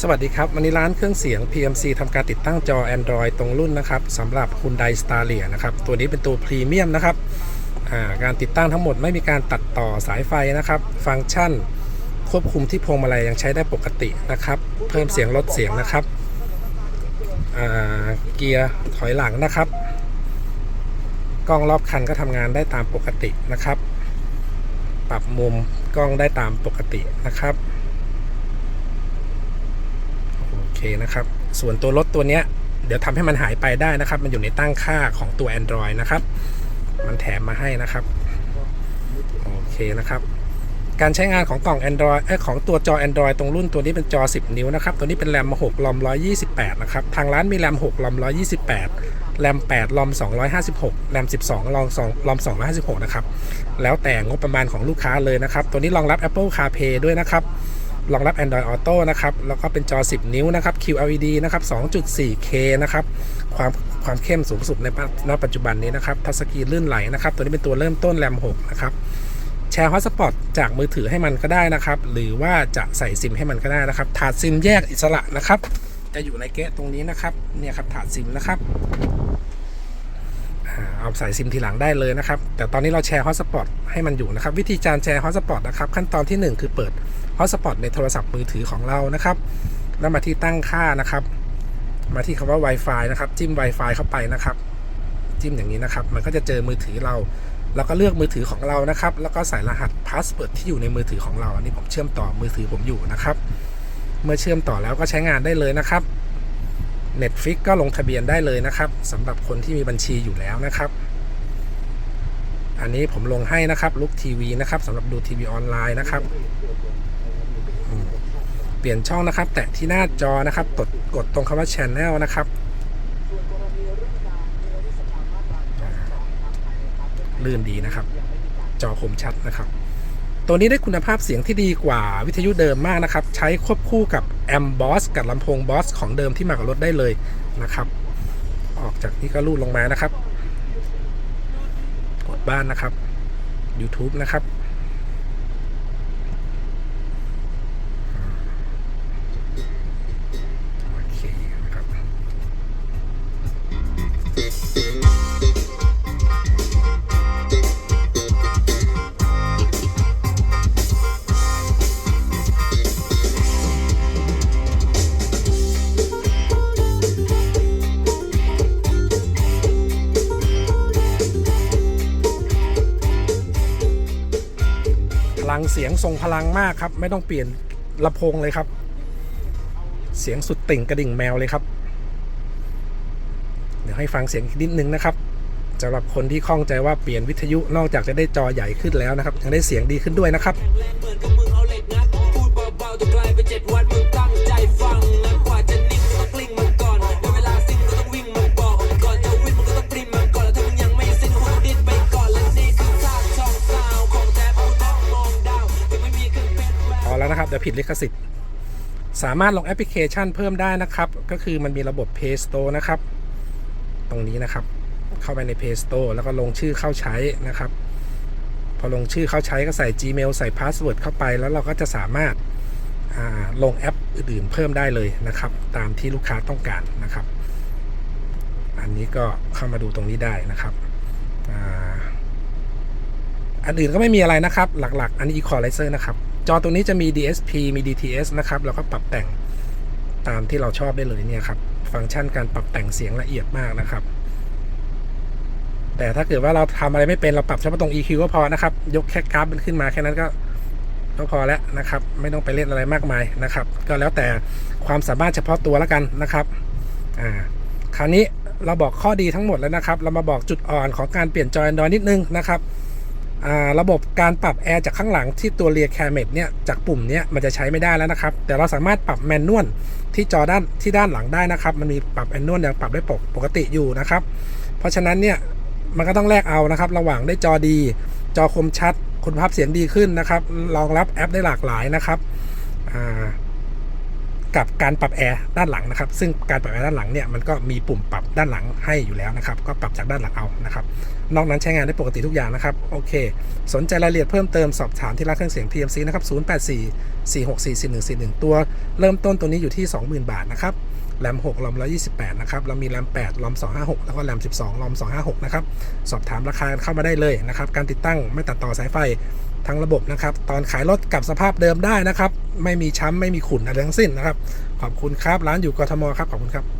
สวัสดีครับ วันนี้ร้านเครื่องเสียง PMC ทำการติดตั้งจอ Android ตรงรุ่นนะครับสำหรับ Hyundai Staria นะครับ ตัวนี้เป็นตัวพรีเมียมนะครับการติดตั้งทั้งหมดไม่มีการตัดต่อสายไฟนะครับ ฟังก์ชันควบคุมที่พวงมาลัยยังใช้ได้ปกตินะครับ เพิ่มเสียงลดเสียงนะครับเกียร์ถอยหลังนะครับ กล้องรอบคันก็ทำงานได้ตามปกตินะครับ ปรับมุมกล้องได้ตามปกตินะครับ โอ เคนะครับ ส่วนตัวรถตัวเนี้ย เดี๋ยวทำให้มันหายไปได้นะครับ มันอยู่ในตั้งค่าของตัว Android นะครับ มันแถมมาให้นะครับ โอเคนะครับ การใช้งานของกล่อง Android เอ้ของตัวจอ Android ตรงรุ่นตัวนี้เป็นจอ 10 นิ้วนะครับ ตัวนี้เป็นแรม6ลอม128 นะครับ ทางร้านมีแรม6ลอม128แรม 8 ลอม 256 แรม 12 ลอม 2 ลอม 256 นะครับ แล้วแต่งบประมาณของลูกค้าเลยนะครับ ตัวนี้รองรับ Apple CarPlay ด้วยนะครับ รองรับ Android Auto นะครับ แล้วก็เป็นจอ 10 นิ้วนะครับ QLED นะครับ 2.4K นะครับ ความความเข้มสูงสุดในปัจณปัจจุบันนี้นะครับทัชสกรีนลื่นไหลนะครับ ตัวนี้เป็นตัวเริ่มต้นแรม 6 นะครับ แชร์ฮอตสปอตจากมือถือให้มันก็ได้นะครับ หรือว่าจะใส่ซิมให้มันก็ได้นะครับ ถาดซิมแยกอิสระนะครับ จะอยู่ในเกะตรงนี้นะครับ เนี่ยครับถาดซิมนะครับเอาใส่ซิมทีหลังได้เลยนะครับ แต่ตอนนี้เราแชร์ฮอตสปอตให้มันอยู่นะครับ วิธีการแชร์ฮอตสปอตนะครับ ขั้นตอนที่ 1 คือเปิด ฮอตสปอตในโทรศัพท์มือถือของเรานะครับ แล้วมาที่ตั้งค่านะครับ มาที่คำว่า Wi-Fi นะครับ จิ้ม Wi-Fi เข้าไปนะครับ จิ้มอย่างนี้นะครับ มันก็จะเจอมือถือเรา แล้วก็เลือกมือถือของเรานะครับ แล้วก็ใส่รหัสพาสเวิร์ดที่อยู่ในมือถือของเรา อันนี้ผมเชื่อมต่อมือถือผมอยู่นะครับ เมื่อเชื่อมต่อแล้วก็ใช้งานได้เลยนะครับ Netflix ก็ลงทะเบียนได้เลยนะครับสำหรับคนที่มีบัญชีอยู่แล้วนะครับ อันนี้ผมลงให้นะครับลุกทีวีนะครับสำหรับดูทีวีออนไลน์นะครับ ปลี่ยนช่องนะครับ แตะที่หน้าจอนะครับกดกดตรงคำว่า Channel นะครับลื่นดีนะครับ จอคมชัดนะครับ ตัวนี้ได้คุณภาพเสียงที่ดีกว่าวิทยุเดิมมากนะครับ ใช้ควบคู่กับแอมบอสกับลำโพงบอสของเดิมที่มากับรถได้เลยนะครับ ออกจากนี้ก็ลูดลงมานะครับ กดบ้านนะครับ YouTube นะครับ เสียงทรงพลังมากครับ ไม่ต้องเปลี่ยนลำโพงเลยครับ เสียงสุดติ่งกระดิ่งแมวเลยครับ เดี๋ยวให้ฟังเสียงอีกนิดนึงนะครับสำหรับคนที่ข้องใจว่าเปลี่ยนวิทยุนอกจากจะได้จอใหญ่ขึ้นแล้วนะครับยังได้เสียงดีขึ้นด้วยนะครับ ผิดลิขสิทธิ์ สามารถลงแอปพลิเคชันเพิ่มได้นะครับ ก็คือมันมีระบบ Play Store นะครับ ตรงนี้นะครับ เข้าไปใน Play Store แล้วก็ลงชื่อเข้าใช้นะครับ พอลงชื่อเข้าใช้ก็ใส่ Gmail ใส่ Password เข้าไป แล้วเราก็จะสามารถาลงแอปอื่นๆเพิ่มได้เลยนะครับ ตามที่ลูกค้าต้องการนะครับ อันนี้ก็เข้ามาดูตรงนี้ได้นะครับอ,อันอื่นก็ไม่มีอะไรนะครับ หลักๆ อันนี้ Equalizer นะครับ จอตัวนี้จะมี DSP มี DTS นะครับแล้วก็ปรับแต่งตามที่เราชอบได้เลยเนี่ยครับ ฟังก์ชันการปรับแต่งเสียงละเอียดมากนะครับ แต่ถ้าเกิดว่าเราทำอะไรไม่เป็นเราปรับเฉพาะตรง EQ ก็พอนะครับ ยกแค่กราฟมันขึ้นมาแค่นั้นก็ก็พอแล้วนะครับ ไม่ต้องไปเล่นอะไรมากมายนะครับ ก็แล้วแต่ความสามารถเฉพาะตัวแล้วกันนะครับอ่าคราวนี้เราบอกข้อดีทั้งหมดแล้วนะครับ เรามาบอกจุดอ่อนของการเปลี่ยนจอ Android นิดนึงนะครับ ระบบการปรับแอร์จากข้างหลังที่ตัวเรียแคมเมดเนี่ยจากปุ่มเนี้ยมันจะใช้ไม่ได้แล้วนะครับ แต่เราสามารถปรับแมนนวลที่จอด้านที่ด้านหลังได้นะครับ มันมีปรับแมนนวลยังปรับได้ปกปกติอยู่นะครับ เพราะฉะนั้นเนี่ยมันก็ต้องแลกเอานะครับ ระหว่างได้จอดี จอคมชัด คุณภาพเสียงดีขึ้นนะครับรองรับแอปได้หลากหลายนะครับอ่า กับการปรับแอร์ด้านหลังนะครับ ซึ่งการปรับแอร์ด้านหลังเนี่ยมันก็มีปุ่มปรับด้านหลังให้อยู่แล้วนะครับ ก็ปรับจากด้านหลังเอานะครับ นอกนั้นใช้งานได้ปกติทุกอย่างนะครับ โอเค สนใจรายละเอียดเพิ่มเติมสอบถามที่ร้านเครื่องเสียง TMC นะครับ 084 464 4141 ตัวเริ่มต้นตัวนี้อยู่ที่ 20,000 บาทนะครับแรม6ลอม128 นะครับ เรามีแรม8ลอม256 แล้วก็แรม12ลอม256 นะครับ สอบถามราคาเข้ามาได้เลยนะครับ การติดตั้งไม่ตัดต่อสายไฟ ทั้งระบบนะครับ ตอนขายรถกลับสภาพเดิมได้นะครับ ไม่มีช้ำไม่มีขุ่นอะไรทั้งสิ้นนะครับ ขอบคุณครับ ร้านอยู่กทมครับ ขอบคุณครับ